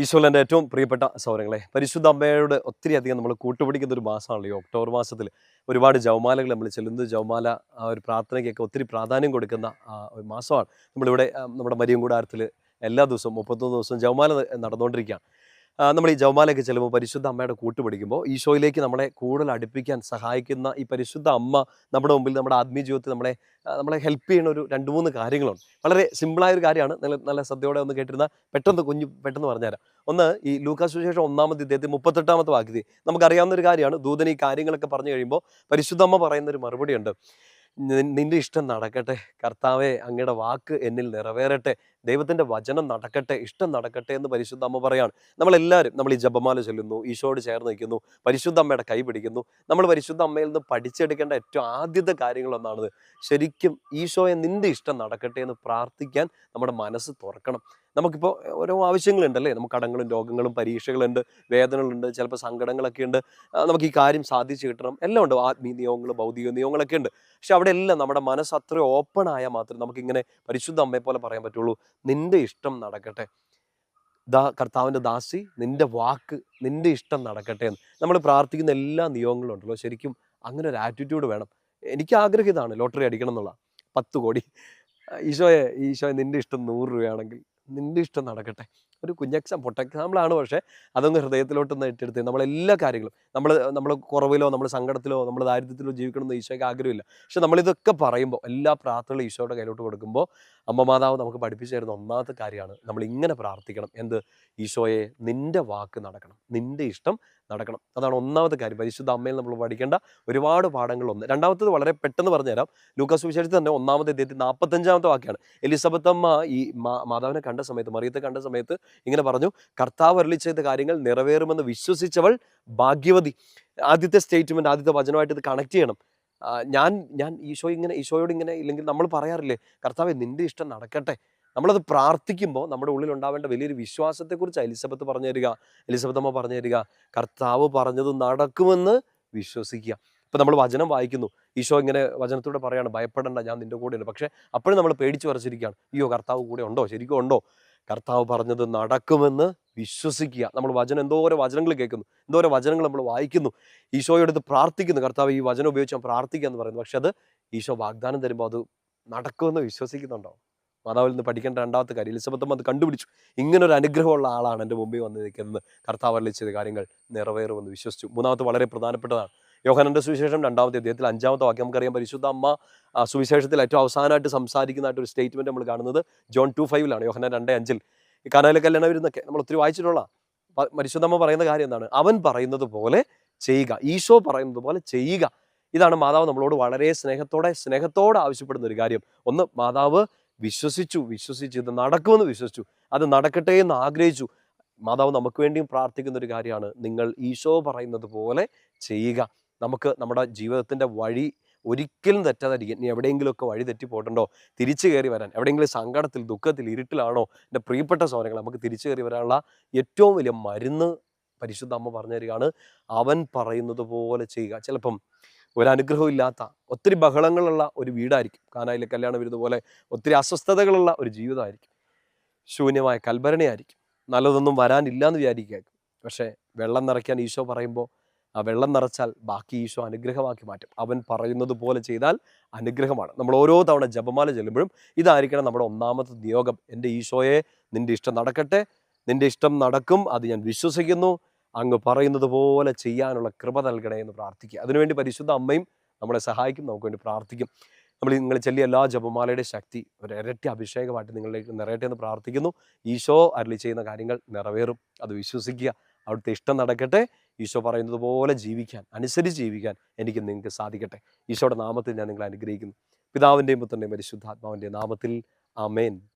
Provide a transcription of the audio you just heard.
ഈശോലന്റെ ഏറ്റവും പ്രിയപ്പെട്ട സൗരങ്ങളെ പരിശുദ്ധ അമ്മയോട് ഒത്തിരി അധികം നമ്മൾ കൂട്ടുപിടിക്കുന്ന ഒരു മാസമാണല്ലോ ഈ ഒക്ടോബർ മാസത്തിൽ. ഒരുപാട് ജവമാലകൾ നമ്മൾ ചെല്ലുന്നത് ജവമാല ആ ഒരു പ്രാർത്ഥനയ്ക്കൊക്കെ ഒത്തിരി പ്രാധാന്യം കൊടുക്കുന്ന ഒരു മാസമാണ്. നമ്മളിവിടെ നമ്മുടെ മരിയം കൂടാരത്തിൽ എല്ലാ ദിവസവും മുപ്പത്തൊന്ന് ദിവസവും ജവമാല നടന്നുകൊണ്ടിരിക്കുകയാണ്. നമ്മൾ ഈ ജവമാലയ്ക്ക് ചെല്ലുമ്പോൾ പരിശുദ്ധ അമ്മയുടെ കൂട്ട് പിടിക്കുമ്പോൾ ഈശോയിലേക്ക് നമ്മളെ കൂടുതൽ അടുപ്പിക്കാൻ സഹായിക്കുന്ന ഈ പരിശുദ്ധ അമ്മ നമ്മുടെ മുമ്പിൽ നമ്മുടെ ആത്മീയ ജീവിതത്തിൽ നമ്മളെ നമ്മളെ ഹെൽപ്പ് ചെയ്യുന്ന ഒരു രണ്ട് മൂന്ന് കാര്യങ്ങളുണ്ട്. വളരെ സിമ്പിളായ ഒരു കാര്യമാണ്. നല്ല നല്ല ശ്രദ്ധയോടെ ഒന്ന് കേട്ടിരുന്ന പെട്ടെന്ന് കുഞ്ഞു പെട്ടെന്ന് പറഞ്ഞുതരാം. ഒന്ന് ഈ ലൂക്കാസ് സുവിശേഷം ഒന്നാമത്തെ ഇദ്ദേഹത്തിൽ മുപ്പത്തെട്ടാമത്തെ വാക്യത്തിൽ നമുക്കറിയാവുന്ന ഒരു കാര്യമാണ്. ദൂതൻ ഈ കാര്യങ്ങളൊക്കെ പറഞ്ഞു കഴിയുമ്പോൾ പരിശുദ്ധ അമ്മ പറയുന്ന ഒരു മറുപടിയുണ്ട്. "നി- നിന്റെ ഇഷ്ടം നടക്കട്ടെ. കർത്താവെ അങ്ങയുടെ വാക്ക് എന്നിൽ നിറവേറട്ടെ. ദൈവത്തിന്റെ വചനം നടക്കട്ടെ ഇഷ്ടം നടക്കട്ടെ എന്ന് പരിശുദ്ധ അമ്മ പറയാണ്. നമ്മളെല്ലാവരും നമ്മൾ ഈ ജപമാല ചൊല്ലുന്നു ഈശോട് ചേർന്ന് നിൽക്കുന്നു പരിശുദ്ധ അമ്മയുടെ കൈ പിടിക്കുന്നു. നമ്മൾ പരിശുദ്ധ അമ്മയിൽ നിന്ന് പഠിച്ചെടുക്കേണ്ട ഏറ്റവും ആദ്യത്തെ കാര്യങ്ങളൊന്നാണത്. ശരിക്കും ഈശോയെ നിന്റെ ഇഷ്ടം നടക്കട്ടെ എന്ന് പ്രാർത്ഥിക്കാൻ നമ്മുടെ മനസ്സ് തുറക്കണം. നമുക്കിപ്പോൾ ഓരോ ആവശ്യങ്ങളുണ്ടല്ലേ? നമുക്ക് കടങ്ങളും രോഗങ്ങളും പരീക്ഷകളുണ്ട് വേദനകളുണ്ട് ചിലപ്പോൾ സങ്കടങ്ങളൊക്കെ ഉണ്ട് നമുക്ക് ഈ കാര്യം സാധിച്ചു കിട്ടണം. എല്ലാം ഉണ്ട്. ആത്മീയ നിയമങ്ങൾ ഭൗതിക നിയമങ്ങളൊക്കെ ഉണ്ട്. പക്ഷെ അവിടെ എല്ലാം നമ്മുടെ മനസ്സ് അത്ര ഓപ്പൺ ആയാൽ മാത്രമേ നമുക്കിങ്ങനെ പരിശുദ്ധ അമ്മയെ പോലെ പറയാൻ പറ്റുള്ളൂ. നിന്റെ ഇഷ്ടം നടക്കട്ടെ. ദാ കർത്താവിന്റെ ദാസി നിന്റെ വാക്ക് നിന്റെ ഇഷ്ടം നടക്കട്ടെ എന്ന്. നമ്മൾ പ്രാർത്ഥിക്കുന്ന എല്ലാ നിയമങ്ങളും ഉണ്ടല്ലോ. ശരിക്കും അങ്ങനെ ഒരു ആറ്റിറ്റ്യൂഡ് വേണം. എനിക്ക് ആഗ്രഹം ഇതാണ്. ലോട്ടറി അടിക്കണം എന്നുള്ള. പത്ത് കോടി. ഈശോയെ ഈശോയെ നിന്റെ ഇഷ്ടം നൂറ് രൂപയാണെങ്കിൽ നിന്റെ ഇഷ്ടം നടക്കട്ടെ. ഒരു കുഞ്ഞെക്സാം പൊട്ട എക്സാമ്പിളാണ് പക്ഷേ അതൊന്ന് ഹൃദയത്തിലോട്ടൊന്ന് ഏറ്റെടുത്ത് നമ്മളെല്ലാ കാര്യങ്ങളും നമ്മൾ നമ്മൾ കുറവിലോ നമ്മൾ സങ്കടത്തിലോ നമ്മൾ ദാരിദ്ര്യത്തിലോ ജീവിക്കണമെന്ന് ഈശോയ്ക്ക് ആഗ്രഹമില്ല. പക്ഷെ നമ്മളിതൊക്കെ പറയുമ്പോൾ എല്ലാ പ്രാർത്ഥനകളും ഈശോയുടെ കയ്യിലോട്ട് കൊടുക്കുമ്പോൾ അമ്മ മാതാവ് നമുക്ക് പഠിപ്പിച്ചു തരുന്ന ഒന്നാമത്തെ കാര്യമാണ് നമ്മൾ ഇങ്ങനെ പ്രാർത്ഥിക്കണം. എന്ത്? ഈശോയെ നിന്റെ വാക്ക് നടക്കണം. നിന്റെ ഇഷ്ടം നടക്കണം. അതാണ് ഒന്നാമത്തെ കാര്യം. പരിശുദ്ധ അമ്മയിൽ നമ്മൾ പഠിക്കേണ്ട ഒരുപാട് പാഠങ്ങൾ ഒന്ന് രണ്ടാമത്തത് വളരെ പെട്ടെന്ന് പറഞ്ഞുതരാം. ലൂക്കാസ് വിശേഷത്തിൽ തന്നെ ഒന്നാമത്തെ ഇദ്ദേഹത്തിൽ നാൽപ്പത്തഞ്ചാമത്തെ വാക്യാണ്. എലിസബത്ത് അമ്മ ഈ മാതാവിനെ കണ്ട സമയത്ത് മറിയത്തെ കണ്ട സമയത്ത് ഇങ്ങനെ പറഞ്ഞു കർത്താവ് അരളി ചെയ്ത കാര്യങ്ങൾ നിറവേറുമെന്ന് വിശ്വസിച്ചവൾ ഭാഗ്യവതി. ആദ്യത്തെ സ്റ്റേറ്റ്മെന്റ് ആദ്യത്തെ വചനമായിട്ട് ഇത് കണക്ട് ചെയ്യണം. ഞാൻ ഞാൻ ഈശോ ഇങ്ങനെ ഈശോയോട് ഇങ്ങനെ ഇല്ലെങ്കിൽ നമ്മൾ പറയാറില്ലേ കർത്താവ് നിന്റെ ഇഷ്ടം നടക്കട്ടെ. നമ്മളത് പ്രാർത്ഥിക്കുമ്പോൾ നമ്മുടെ ഉള്ളിൽ ഉണ്ടാവേണ്ട വലിയൊരു വിശ്വാസത്തെക്കുറിച്ച് എലിസബത്ത് പറഞ്ഞു തരിക എലിസബത്ത് അമ്മ പറഞ്ഞു തരിക കർത്താവ് പറഞ്ഞത് നടക്കുമെന്ന് വിശ്വസിക്കുക. ഇപ്പം നമ്മൾ വചനം വായിക്കുന്നു. ഈശോ ഇങ്ങനെ വചനത്തോടെ പറയാണ് ഭയപ്പെടേണ്ട ഞാൻ നിന്റെ കൂടെയുണ്ട്. പക്ഷേ അപ്പോഴും നമ്മൾ പേടിച്ച് വരച്ചിരിക്കുകയാണ് അയ്യോ കർത്താവ് കൂടെ ഉണ്ടോ? ശരിക്കും ഉണ്ടോ? കർത്താവ് പറഞ്ഞത് നടക്കുമെന്ന് വിശ്വസിക്കുക. നമ്മൾ വചനം എന്തോരോ വചനങ്ങൾ കേൾക്കുന്നു എന്തോരോ വചനങ്ങൾ നമ്മൾ വായിക്കുന്നു. ഈശോയോടത്ത് പ്രാർത്ഥിക്കുന്നു. കർത്താവ് ഈ വചനം ഉപയോഗിച്ച് ഞാൻ പ്രാർത്ഥിക്കുക എന്ന് പറയുന്നു. പക്ഷെ അത് ഈശോ വാഗ്ദാനം തരുമ്പോൾ അത് നടക്കുമെന്ന് വിശ്വസിക്കുന്നുണ്ടോ? മാതാവിൽ നിന്ന് പഠിക്കേണ്ട രണ്ടാമത്തെ കാര്യം എലിസബത്തമ്മ അത് കണ്ടുപിടിച്ചു. ഇങ്ങനെ ഒരു അനുഗ്രഹമുള്ള ആളാണ് എന്റെ മുമ്പിൽ വന്ന് നിൽക്കുന്നത് കർത്താവ് ലിച്ചത് കാര്യങ്ങൾ നിറവേറുമെന്ന് വിശ്വസിച്ചു. മൂന്നാമത്തെ വളരെ പ്രധാനപ്പെട്ടതാണ്. യോഹനന്റെ സുവിശേഷം രണ്ടാമത്തെ അദ്ദേഹത്തിൽ അഞ്ചാമത്തെ വാക്യം നമുക്കറിയാം. പരിശുദ്ധ അമ്മ സുവിശേഷത്തിൽ ഏറ്റവും അവസാനമായിട്ട് സംസാരിക്കുന്നതായിട്ട് ഒരു സ്റ്റേറ്റ്മെന്റ് നമ്മൾ കാണുന്നത് ജോൺ ടു ഫൈവിലാണ് യോഹന രണ്ടേ അഞ്ചിൽ ഈ കല്യാണ വരുന്നൊക്കെ നമ്മൾ ഒത്തിരി വായിച്ചിട്ടുള്ള പരിശുദ്ധമ്മ പറയുന്ന കാര്യം എന്താണ്? അവൻ പറയുന്നത് പോലെ ചെയ്യുക. ഈശോ പറയുന്നത് പോലെ ചെയ്യുക. ഇതാണ് മാതാവ് നമ്മളോട് വളരെ സ്നേഹത്തോടെ സ്നേഹത്തോടെ ആവശ്യപ്പെടുന്ന ഒരു കാര്യം. ഒന്ന് മാതാവ് വിശ്വസിച്ചു വിശ്വസിച്ചു ഇത് നടക്കുമെന്ന് വിശ്വസിച്ചു. അത് നടക്കട്ടെ എന്ന് ആഗ്രഹിച്ചു. മാതാവ് നമുക്ക് വേണ്ടിയും പ്രാർത്ഥിക്കുന്ന ഒരു കാര്യമാണ്. നിങ്ങൾ ഈശോ പറയുന്നത് പോലെ ചെയ്യുക. നമുക്ക് നമ്മുടെ ജീവിതത്തിന്റെ വഴി ഒരിക്കലും തെറ്റാതായിരിക്കും. ഇനി എവിടെയെങ്കിലുമൊക്കെ വഴി തെറ്റിപ്പോട്ടുണ്ടോ തിരിച്ചു കയറി വരാൻ. എവിടെയെങ്കിലും സങ്കടത്തിൽ ദുഃഖത്തിൽ ഇരുട്ടിലാണോ? എന്റെ പ്രിയപ്പെട്ട സോനങ്ങൾ നമുക്ക് തിരിച്ചു കയറി വരാനുള്ള ഏറ്റവും വലിയ മരുന്ന് പരിശുദ്ധ അമ്മ പറഞ്ഞു തരികയാണ്. അവൻ പറയുന്നത് പോലെ ചെയ്യുക. ചിലപ്പം ഒരു അനുഗ്രഹവും ഇല്ലാത്ത ഒത്തിരി ബഹളങ്ങളുള്ള ഒരു വീടായിരിക്കും. കാനായിലെ കല്യാണം വരുന്നത് പോലെ ഒത്തിരി അസ്വസ്ഥതകളുള്ള ഒരു ജീവിതമായിരിക്കും. ശൂന്യമായ കൽഭരണയായിരിക്കും. നല്ലതൊന്നും വരാനില്ല എന്ന് വിചാരിക്കുകയായിരിക്കും പക്ഷേ വെള്ളം നിറയ്ക്കാൻ ഈശോ പറയുമ്പോൾ ആ വെള്ളം നിറച്ചാൽ ബാക്കി ഈശോ അനുഗ്രഹമാക്കി മാറ്റും. അവൻ പറയുന്നത് പോലെ ചെയ്താൽ അനുഗ്രഹമാണ്. നമ്മൾ ഓരോ തവണ ജപമാല ചെല്ലുമ്പോഴും ഇതായിരിക്കണം നമ്മുടെ ഒന്നാമത്തെ നിയോഗം. എന്റെ ഈശോയെ നിന്റെ ഇഷ്ടം നടക്കട്ടെ. നിന്റെ ഇഷ്ടം നടക്കും അത് ഞാൻ വിശ്വസിക്കുന്നു. അങ്ങ് പറയുന്നത് പോലെ ചെയ്യാനുള്ള കൃപ നൽകണേ എന്ന് പ്രാർത്ഥിക്കുക. അതിനുവേണ്ടി പരിശുദ്ധ അമ്മയും നമ്മളെ സഹായിക്കും നമുക്ക് വേണ്ടി പ്രാർത്ഥിക്കും. നമ്മൾ നിങ്ങൾ ചെല്ലിയ എല്ലാ ജപമാലയുടെ ശക്തി ഒരു ഇരട്ടി അഭിഷേകമായിട്ട് നിങ്ങളിലേക്ക് നിറയട്ടെ എന്ന് പ്രാർത്ഥിക്കുന്നു. ഈശോ അരളി ചെയ്യുന്ന കാര്യങ്ങൾ നിറവേറും. അത് വിശ്വസിക്കുക. അവിടുത്തെ ഇഷ്ടം നടക്കട്ടെ. ഈശോ പറയുന്നത് പോലെ ജീവിക്കാൻ അനുസരിച്ച് ജീവിക്കാൻ എനിക്ക് നിങ്ങൾക്ക് സാധിക്കട്ടെ. ഈശോയുടെ നാമത്തിൽ ഞാൻ നിങ്ങളെ അനുഗ്രഹിക്കുന്നു. പിതാവിന്റെയും പുത്രന്റെയും പരിശുദ്ധാത്മാവിന്റെയും നാമത്തിൽ ആമേൻ.